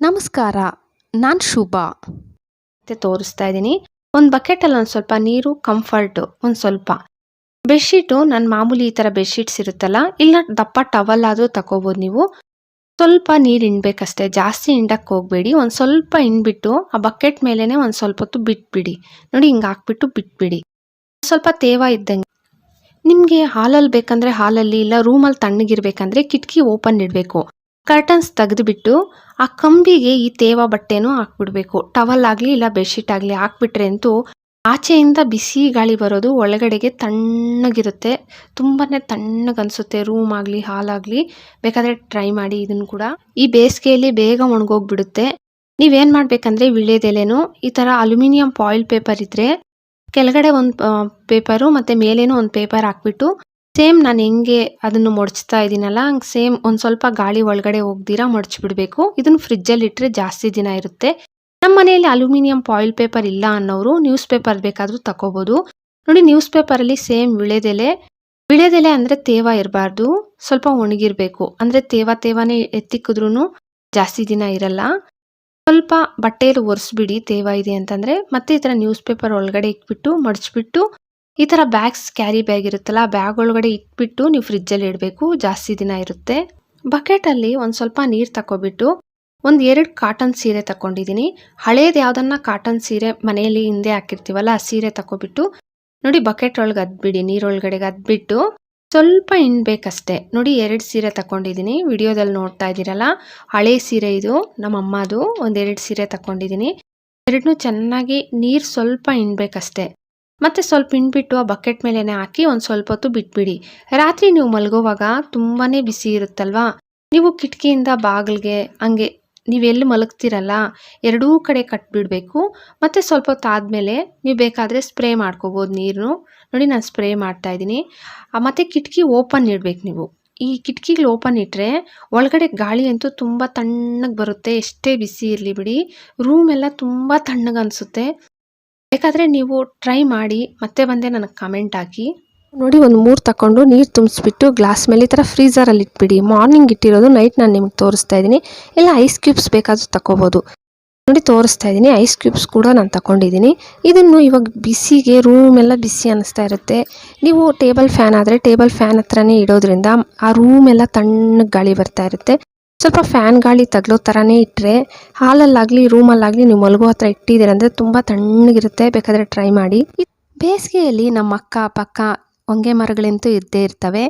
ನಮಸ್ಕಾರ, ನಾನು ಶುಭ. ತೋರಿಸ್ತಾ ಇದ್ದೀನಿ. ಒಂದು ಬಕೆಟಲ್ಲಿ ಒಂದು ಸ್ವಲ್ಪ ನೀರು ಕಂಫರ್ಟು ಒಂದು ಸ್ವಲ್ಪ. ಬೆಡ್ಶೀಟು ನನ್ನ ಮಾಮೂಲಿ ಈ ಥರ ಬೆಡ್ಶೀಟ್ಸ್ ಇರುತ್ತಲ್ಲ, ಇಲ್ಲ ದಪ್ಪ ಟವಲ್ ಆದರೂ ತಗೋಬೋದು ನೀವು. ಸ್ವಲ್ಪ ನೀರು ಹಿಂಡ್ಬೇಕಷ್ಟೇ, ಜಾಸ್ತಿ ಹಿಂಡಕ್ಕೆ ಹೋಗಬೇಡಿ. ಒಂದು ಸ್ವಲ್ಪ ಹಿಂಡ್ಬಿಟ್ಟು, ಆ ಬಕೆಟ್ ಮೇಲೇ ಒಂದು ಸ್ವಲ್ಪ ಹೊತ್ತು ಬಿಟ್ಬಿಡಿ. ನೋಡಿ, ಹಿಂಗೆ ಹಾಕ್ಬಿಟ್ಟು ಬಿಟ್ಬಿಡಿ. ಸ್ವಲ್ಪ ತೇವ ಇದ್ದಂಗೆ. ನಿಮಗೆ ಹಾಲಲ್ಲಿ ಬೇಕಂದ್ರೆ ಹಾಲಲ್ಲಿ ಇಲ್ಲ ರೂಮಲ್ಲಿ ತಣ್ಣಗಿರ್ಬೇಕಂದ್ರೆ ಕಿಟಕಿ ಓಪನ್ ಇಡಬೇಕು. ಕರ್ಟನ್ಸ್ ತೆಗೆದುಬಿಟ್ಟು ಆ ಕಂಬಿಗೆ ಈ ತೇವ ಬಟ್ಟೆನೂ ಹಾಕ್ಬಿಡ್ಬೇಕು. ಟವಲ್ ಆಗಲಿ ಇಲ್ಲ ಬೆಡ್ಶೀಟ್ ಆಗಲಿ ಹಾಕ್ಬಿಟ್ರೆ ಅಂತೂ ಆಚೆಯಿಂದ ಬಿಸಿ ಗಾಳಿ ಬರೋದು ಒಳಗಡೆಗೆ ತಣ್ಣಗಿರುತ್ತೆ. ತುಂಬಾ ತಣ್ಣಗನ್ಸುತ್ತೆ. ರೂಮ್ ಆಗಲಿ ಹಾಲ್ ಆಗಲಿ. ಬೇಕಾದರೆ ಟ್ರೈ ಮಾಡಿ ಇದನ್ನು ಕೂಡ. ಈ ಬೇಸಿಗೆಯಲ್ಲಿ ಬೇಗ ಒಣಗೋಗ್ಬಿಡುತ್ತೆ. ನೀವೇನು ಮಾಡಬೇಕಂದ್ರೆ ವಿಳ್ಯದೆಲೆನೂ ಈ ಥರ ಅಲ್ಯೂಮಿನಿಯಂ ಫಾಯಿಲ್ ಪೇಪರ್ ಇದ್ದರೆ ಕೆಳಗಡೆ ಒಂದು ಪೇಪರು ಮತ್ತು ಮೇಲೇನೂ ಒಂದು ಪೇಪರ್ ಹಾಕ್ಬಿಟ್ಟು ಸೇಮ್ ನಾನು ಹೆಂಗೆ ಅದನ್ನು ಮಡಚ್ತಾ ಇದ್ದೀನಲ್ಲ ಹಂಗೆ ಸೇಮ್ ಒಂದು ಸ್ವಲ್ಪ ಗಾಳಿ ಒಳಗಡೆ ಹೋಗ್ದಿರಾ ಮಡಚ್ಬಿಡ್ಬೇಕು. ಇದನ್ನು ಫ್ರಿಜ್ಜಲ್ಲಿ ಇಟ್ಟರೆ ಜಾಸ್ತಿ ದಿನ ಇರುತ್ತೆ. ನಮ್ಮ ಮನೆಯಲ್ಲಿ ಅಲ್ಯೂಮಿನಿಯಂ ಫಾಯಿಲ್ ಪೇಪರ್ ಇಲ್ಲ ಅನ್ನೋರು ನ್ಯೂಸ್ ಪೇಪರ್ ಬೇಕಾದರೂ ತಗೋಬೋದು ನೋಡಿ ನ್ಯೂಸ್ ಪೇಪರಲ್ಲಿ ಸೇಮ್ ವಿಳೆದೆಲೆ. ವಿಳೆದೆಲೆ ಅಂದರೆ ತೇವ ಇರಬಾರ್ದು, ಸ್ವಲ್ಪ ಒಣಗಿರಬೇಕು. ಅಂದರೆ ತೇವ ತೇವನೇ ಎತ್ತಿಕ್ಕಿದ್ರೂ ಜಾಸ್ತಿ ದಿನ ಇರಲ್ಲ. ಸ್ವಲ್ಪ ಬಟ್ಟೆಯಲ್ಲಿ ಒರೆಸ್ಬಿಡಿ ತೇವ ಇದೆ ಅಂತಂದರೆ, ಮತ್ತೆ ಈ ಥರ ನ್ಯೂಸ್ ಪೇಪರ್ ಒಳಗಡೆ ಇಟ್ಬಿಟ್ಟು ಮಡಚ್ಬಿಟ್ಟು ಈ ಥರ ಬ್ಯಾಗ್ಸ್ ಕ್ಯಾರಿ ಬ್ಯಾಗ್ ಇರುತ್ತಲ್ಲ ಬ್ಯಾಗ್ ಒಳಗಡೆ ಇಟ್ಬಿಟ್ಟು ನೀವು ಫ್ರಿಜ್ಜಲ್ಲಿ ಇಡಬೇಕು, ಜಾಸ್ತಿ ದಿನ ಇರುತ್ತೆ. ಬಕೆಟಲ್ಲಿ ಒಂದು ಸ್ವಲ್ಪ ನೀರು ತಗೊಬಿಟ್ಟು ಒಂದು ಎರಡು ಕಾಟನ್ ಸೀರೆ ತಗೊಂಡಿದ್ದೀನಿ ಹಳೇದು ಯಾವುದನ್ನ ಕಾಟನ್ ಸೀರೆ ಮನೆಯಲ್ಲಿ ಹಿಂದೆ ಹಾಕಿರ್ತೀವಲ್ಲ, ಆ ಸೀರೆ ತಗೊಬಿಟ್ಟು ನೋಡಿ ಬಕೆಟ್ ಒಳಗೆ ಅದ್ಬಿಡಿ ನೀರೊಳಗಡೆಗೆ ಅದ್ಬಿಟ್ಟು ಸ್ವಲ್ಪ ಇನ್ಬೇಕಷ್ಟೆ ನೋಡಿ ಎರಡು ಸೀರೆ ತಗೊಂಡಿದ್ದೀನಿ ವಿಡಿಯೋದಲ್ಲಿ ನೋಡ್ತಾ ಇದ್ದೀರಲ್ಲ, ಹಳೆ ಸೀರೆ ಇದು ನಮ್ಮ ಅಮ್ಮದು ಒಂದೆರಡು ಸೀರೆ ತಗೊಂಡಿದ್ದೀನಿ ಎರಡನ್ನೂ ಚೆನ್ನಾಗಿ ನೀರು ಸ್ವಲ್ಪ ಹಿಂಡ್ಬೇಕಷ್ಟೆ. ಮತ್ತೆ ಸ್ವಲ್ಪ ಹಿಂಡ್ಬಿಟ್ಟು ಆ ಬಕೆಟ್ ಮೇಲೇ ಹಾಕಿ ಒಂದು ಸ್ವಲ್ಪ ಹೊತ್ತು ಬಿಟ್ಬಿಡಿ. ರಾತ್ರಿ ನೀವು ಮಲಗೋವಾಗ ತುಂಬಾ ಬಿಸಿ ಇರುತ್ತಲ್ವಾ? ನೀವು ಕಿಟಕಿಯಿಂದ ಬಾಗಿಲಿಗೆ ಹಂಗೆ ನೀವೆಲ್ಲಿ ಮಲಗ್ತಿರಲ್ಲ, ಎರಡೂ ಕಡೆ ಕಟ್ಬಿಡಬೇಕು. ಮತ್ತು ಸ್ವಲ್ಪ ಹೊತ್ತು ಆದಮೇಲೆ ನೀವು ಬೇಕಾದರೆ ಸ್ಪ್ರೇ ಮಾಡ್ಕೋಬೋದು ನೀರು ನೋಡಿ ನಾನು ಸ್ಪ್ರೇ ಮಾಡ್ತಾ ಇದ್ದೀನಿ. ಮತ್ತು ಕಿಟಕಿ ಓಪನ್ ಇಡಬೇಕು ನೀವು. ಈ ಕಿಟಕಿಗಳು ಓಪನ್ ಇಟ್ಟರೆ ಒಳಗಡೆ ಗಾಳಿ ಅಂತೂ ತುಂಬ ತಣ್ಣಗೆ ಬರುತ್ತೆ. ಎಷ್ಟೇ ಬಿಸಿ ಇರಲಿ ಬಿಡಿ. ರೂಮೆಲ್ಲ ತುಂಬ ತಣ್ಣಗೆ ಅನಿಸುತ್ತೆ. ಬೇಕಾದರೆ ನೀವು ಟ್ರೈ ಮಾಡಿ, ಮತ್ತೆ ಬಂದೆ ನನಗೆ ಕಮೆಂಟ್ ಹಾಕಿ. ನೋಡಿ, ಒಂದು ಮೂರು ತಗೊಂಡು ನೀರು ತುಂಬಿಸ್ಬಿಟ್ಟು ಗ್ಲಾಸ್ ಮೇಲೆ ಈ ಥರ ಫ್ರೀಸರಲ್ಲಿ ಇಟ್ಬಿಡಿ. ಮಾರ್ನಿಂಗ್ ಇಟ್ಟಿರೋದು ನೈಟ್ ನಾನು ನಿಮ್ಗೆ ತೋರಿಸ್ತಾ ಇದ್ದೀನಿ. ಇಲ್ಲ ಐಸ್ ಕ್ಯೂಬ್ಸ್ ಬೇಕಾದರೂ ತಗೋಬೋದು ನೋಡಿ, ತೋರಿಸ್ತಾ ಇದ್ದೀನಿ. ಐಸ್ ಕ್ಯೂಬ್ಸ್ ಕೂಡ ನಾನು ತಗೊಂಡಿದ್ದೀನಿ ಇದನ್ನು ಇವಾಗ ಬಿಸಿಗೆ ರೂಮ್ ಎಲ್ಲ ಬಿಸಿ ಅನ್ನಿಸ್ತಾ ಇರುತ್ತೆ. ನೀವು ಟೇಬಲ್ ಫ್ಯಾನ್ ಆದರೆ ಟೇಬಲ್ ಫ್ಯಾನ್ ಹತ್ರನೇ ಇಡೋದ್ರಿಂದ ಆ ರೂಮ್ ಎಲ್ಲ ತಣ್ಣಗೆ ಗಾಳಿ ಬರ್ತಾ ಇರುತ್ತೆ. ಸ್ವಲ್ಪ ಫ್ಯಾನ್ ಗಾಳಿ ತಗಲೋ ಥರನೇ ಇಟ್ಟರೆ ಹಾಲಲ್ಲಾಗಲಿ, ರೂಮಲ್ಲಾಗಲಿ ನೀವು ಮಲಗೋ ಹತ್ರ ಇಟ್ಟಿದ್ದೀರ ಅಂದರೆ ತುಂಬ ತಣ್ಣಗಿರುತ್ತೆ. ಬೇಕಾದರೆ ಟ್ರೈ ಮಾಡಿ. ಬೇಸಿಗೆಯಲ್ಲಿ ನಮ್ಮ ಅಕ್ಕ, ಪಕ್ಕ ಹೊಂಗೆ ಮರಗಳಂತೂ ಇದ್ದೇ ಇರ್ತವೆ.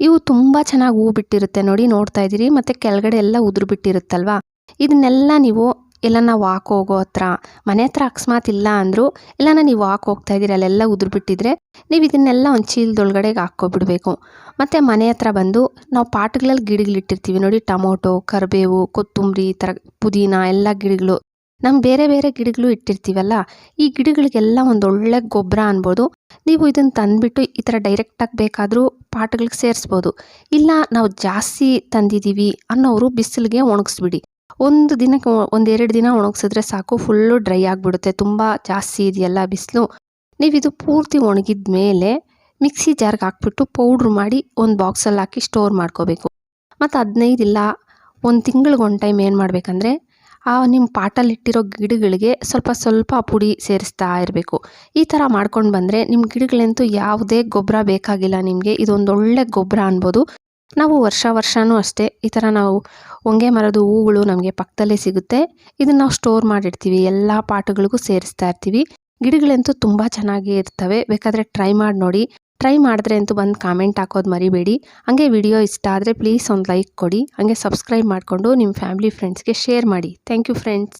ಇವು ತುಂಬ ಚೆನ್ನಾಗಿ ಹೂ ಬಿಟ್ಟಿರುತ್ತೆ ನೋಡಿ, ನೋಡ್ತಾ ಇದ್ದೀರಿ. ಮತ್ತು ಕೆಳಗಡೆ ಎಲ್ಲ ಉದುರು ಬಿಟ್ಟಿರುತ್ತಲ್ವಾ? ಇದನ್ನೆಲ್ಲ ನೀವು ಎಲ್ಲನ ವಾಕ್ ಹೋಗೋ ಹತ್ರ, ಮನೆ ಹತ್ರ ಅಕಸ್ಮಾತ್ ಇಲ್ಲ ಅಂದರೂ ಎಲ್ಲನ ನೀವು ವಾಕ್ ಹೋಗ್ತಾ ಇದ್ದೀರಿ, ಅಲ್ಲೆಲ್ಲ ಉದುರ್ಬಿಟ್ಟಿದ್ರೆ ನೀವು ಇದನ್ನೆಲ್ಲ ಒಂದು ಚೀಲದೊಳಗಡೆಗೆ ಹಾಕ್ಕೊಬಿಡ್ಬೇಕು. ಮತ್ತು ಮನೆ ಹತ್ರ ಬಂದು ನಾವು ಪಾಟ್ಗಳಲ್ಲಿ ಗಿಡಗಳಿಟ್ಟಿರ್ತೀವಿ ನೋಡಿ ಟೊಮೊಟೊ, ಕರಿಬೇವು, ಕೊತ್ತಂಬರಿ, ಈ ಥರ ಪುದೀನ, ಎಲ್ಲ ಗಿಡಗಳು. ನಮ್ಮ ಬೇರೆ ಬೇರೆ ಗಿಡಗಳು ಇಟ್ಟಿರ್ತೀವಲ್ಲ, ಈ ಗಿಡಗಳಿಗೆಲ್ಲ ಒಂದು ಒಳ್ಳೆ ಗೊಬ್ಬರ ಅನ್ಬೋದು. ನೀವು ಇದನ್ನು ತಂದುಬಿಟ್ಟು ಈ ಥರ ಡೈರೆಕ್ಟಾಗಿ ಬೇಕಾದರೂ ಪಾಟ್ಗಳಿಗೆ ಸೇರಿಸ್ಬೋದು. ಇಲ್ಲ, ನಾವು ಜಾಸ್ತಿ ತಂದಿದ್ದೀವಿ ಅನ್ನೋರು ಬಿಸಿಲಿಗೆ ಒಣಗಿಸ್ಬಿಡಿ. ಒಂದು ದಿನಕ್ಕೆ ಒಂದೆರಡು ದಿನ ಒಣಗಿಸಿದ್ರೆ ಸಾಕು ಫುಲ್ಲು ಡ್ರೈ ಆಗಿಬಿಡುತ್ತೆ, ತುಂಬ ಜಾಸ್ತಿ ಇದೆಯಲ್ಲ ಬಿಸಿಲು. ನೀವು ಇದು ಪೂರ್ತಿ ಒಣಗಿದ ಮೇಲೆ ಮಿಕ್ಸಿ ಜಾರ್ಗೆ ಹಾಕ್ಬಿಟ್ಟು ಪೌಡ್ರ್ ಮಾಡಿ ಒಂದು ಬಾಕ್ಸಲ್ಲಿ ಹಾಕಿ ಸ್ಟೋರ್ ಮಾಡ್ಕೋಬೇಕು. ಮತ್ತು ಹದಿನೈದು ಇಲ್ಲ, ಒಂದು ತಿಂಗಳಿಗೆ ಒಂದು ಟೈಮ್ ಏನು ಮಾಡಬೇಕಂದ್ರೆ, ಆ ನಿಮ್ಮ ಪಾಟಲ್ಲಿಟ್ಟಿರೋ ಗಿಡಗಳಿಗೆ ಸ್ವಲ್ಪ ಸ್ವಲ್ಪ ಪುಡಿ ಸೇರಿಸ್ತಾ ಇರಬೇಕು. ಈ ಥರ ಮಾಡ್ಕೊಂಡು ಬಂದರೆ ನಿಮ್ಮ ಗಿಡಗಳಂತೂ ಯಾವುದೇ ಗೊಬ್ಬರ ಬೇಕಾಗಿಲ್ಲ ನಿಮಗೆ, ಇದೊಂದು ಒಳ್ಳೆ ಗೊಬ್ಬರ ಅನ್ಬೋದು. ನಾವು ವರ್ಷ ವರ್ಷವೂ ಅಷ್ಟೇ ಈ ಥರ ನಾವು ಹೊಂಗೆ ಮರದ ಹೂಗಳು ನಮಗೆ ಪಕ್ಕದಲ್ಲೇ ಸಿಗುತ್ತೆ. ಇದನ್ನು ನಾವು ಸ್ಟೋರ್ ಮಾಡಿರ್ತೀವಿ ಎಲ್ಲ ಪಾಟುಗಳಿಗೂ ಸೇರಿಸ್ತಾ ಇರ್ತೀವಿ. ಗಿಡಗಳಂತೂ ತುಂಬ ಚೆನ್ನಾಗಿ ಇರ್ತವೆ. ಬೇಕಾದರೆ ಟ್ರೈ ಮಾಡಿ ನೋಡಿ. ಟ್ರೈ ಮಾಡಿದ್ರೆ ಅಂತೂ ಬಂದು ಕಾಮೆಂಟ್ ಹಾಕೋದು ಮರಿಬೇಡಿ. ಹಾಗೆ ವಿಡಿಯೋ ಇಷ್ಟ ಆದರೆ ಪ್ಲೀಸ್ ಒಂದು ಲೈಕ್ ಕೊಡಿ. ಹಾಗೆ ಸಬ್ಸ್ಕ್ರೈಬ್ ಮಾಡಿಕೊಂಡು ನಿಮ್ಮ ಫ್ಯಾಮಿಲಿ ಫ್ರೆಂಡ್ಸ್ಗೆ ಶೇರ್ ಮಾಡಿ. Thank you friends